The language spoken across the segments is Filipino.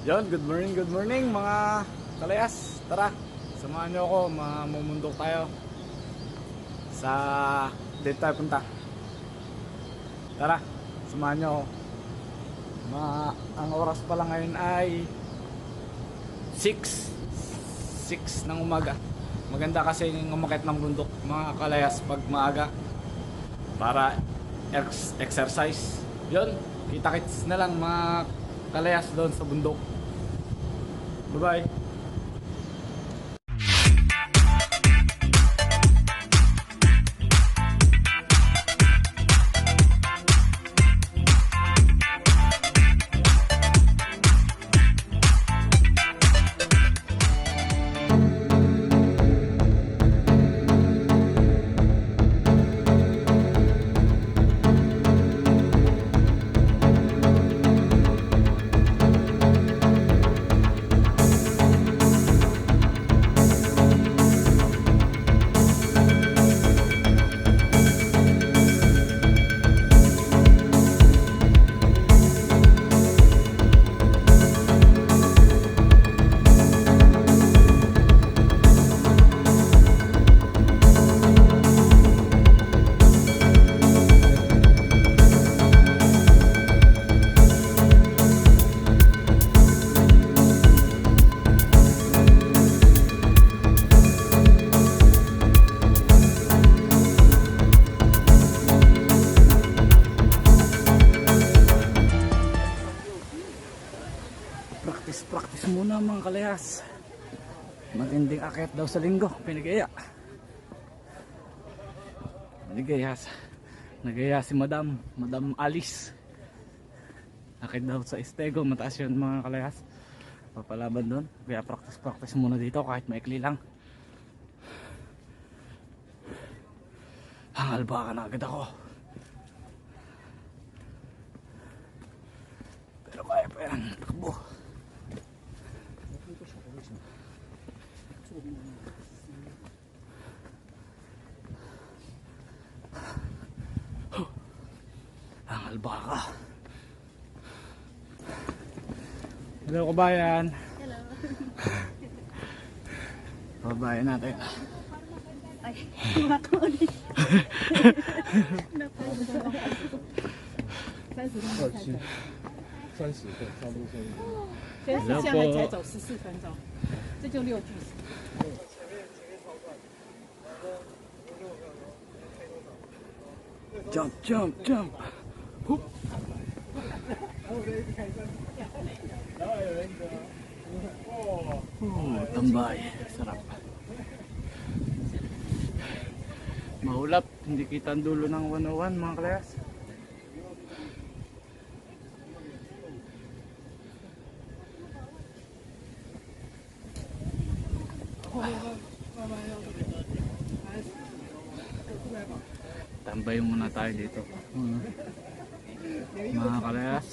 Yon, good morning, good morning mga kalayas. Tara, samahan niyo ako, mamumundok tayo. Sa dito tayo punta. Tara, samahan niyo ako. Ma ang oras pa lang ngayon ay 6 6 ng umaga. Maganda kasi yung umakit ng bundok mga kalayas pag maaga para ex- exercise. Yon, kita-kits na lang mga kalayas doon sa bundok. Bye-bye. Muna mga kalayas. Matinding akit daw sa linggo. Pinigaya sa Nagaya si Madam, Madam Alice. Akit daw sa Estego, mataas yun mga kalayas. Papalaban doon. Kaya practice, practice muna dito kahit maikli lang. Hangal ba ka na agad ako? Pero kaya pa yan, takbo. 啊！阿拉伯，hello，拜安，拜安，大爷。三十分钟，三十，三十，现在才走十四分钟，这就六句。Jump, jump, jump. Hoop. Oh, tambay. Sarap. Mahulap. Hindi kita dulo ng 101 mga klayas. Tambay muna tayo dito. Mga kalayas.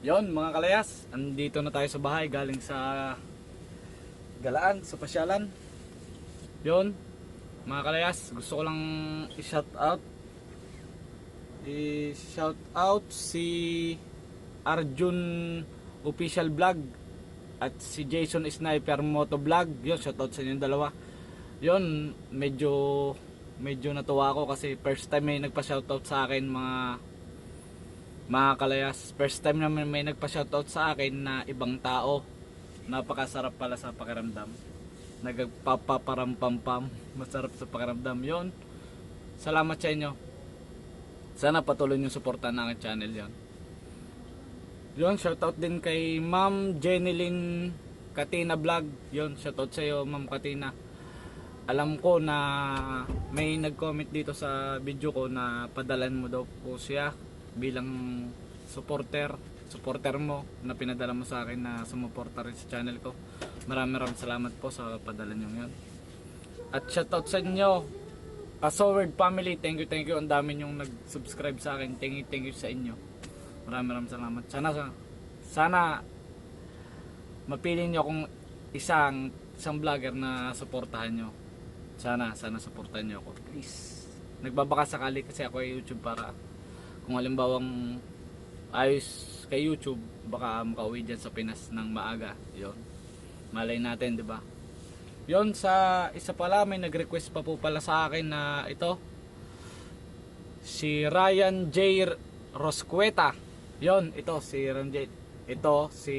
Yon mga kalayas, andito na tayo sa bahay galing sa galaan, sa pasyalan. Yon, mga kalayas, gusto ko lang i-shout out i-shout out si Arjun Official Vlog at si Jason Sniper Moto Vlog. Yon, shout out sa inyong dalawa. Yon, medyo medyo natuwa ako kasi first time may nagpa-shoutout sa akin mga mga kalayas. First time naman may nagpa-shoutout sa akin na ibang tao. Napakasarap pala sa pakiramdam. Nagpapaparampampam. Masarap sa pakiramdam. yon Salamat sa inyo. Sana patuloy nyo suportahan ng aking channel yon. Yon, shoutout din kay Ma'am Jenilyn Katina Vlog. Yon, shoutout sa iyo Ma'am Katina. Alam ko na may nag-comment dito sa video ko na padalan mo daw po siya bilang supporter supporter mo na pinadala mo sa akin na sumuporta rin sa channel ko. Maraming maraming salamat po sa padala nyo yun. At shoutout sa inyo. Pasoword family thank you thank you. Ang dami nyong nag-subscribe sa akin. Thank you thank you sa inyo. Maraming maraming salamat. Sana sana mapili nyo kung isang isang vlogger na suportahan nyo sana sana suportahan nyo ako. Please. Nagbabaka sakali kasi ako ay YouTube para kung halimbawang ayos kay YouTube baka makauwi dyan sa Pinas ng maaga yon malay natin di ba yon sa isa pala may nag-request pa po pala sa akin na ito si Ryan J. Rosqueta yon ito si Ryan J. ito si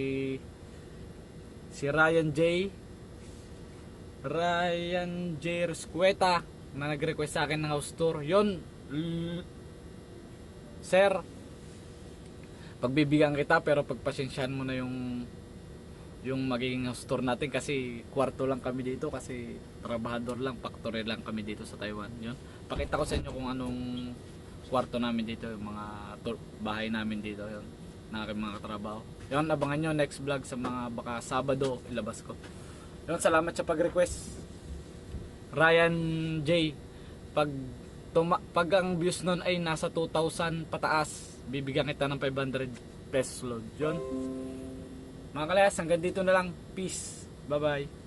si Ryan J. Ryan J. Rosqueta na nag-request sa akin ng house tour yon Sir, pagbibigyan kita pero pagpasensyahan mo na yung yung magiging tour natin kasi kwarto lang kami dito kasi trabahador lang, factory lang kami dito sa Taiwan. Yun. Pakita ko sa inyo kung anong kwarto namin dito, yung mga bahay namin dito, yun. Na aking mga katrabaho. Yun, abangan nyo next vlog sa mga baka Sabado ilabas ko. Yun, salamat sa pag-request. Ryan J. Pag tuma, pag ang views nun ay nasa 2,000 pataas, bibigyan kita ng 500 pesos load. Yun. Mga kalayas, hanggang dito na lang. Peace. Bye-bye.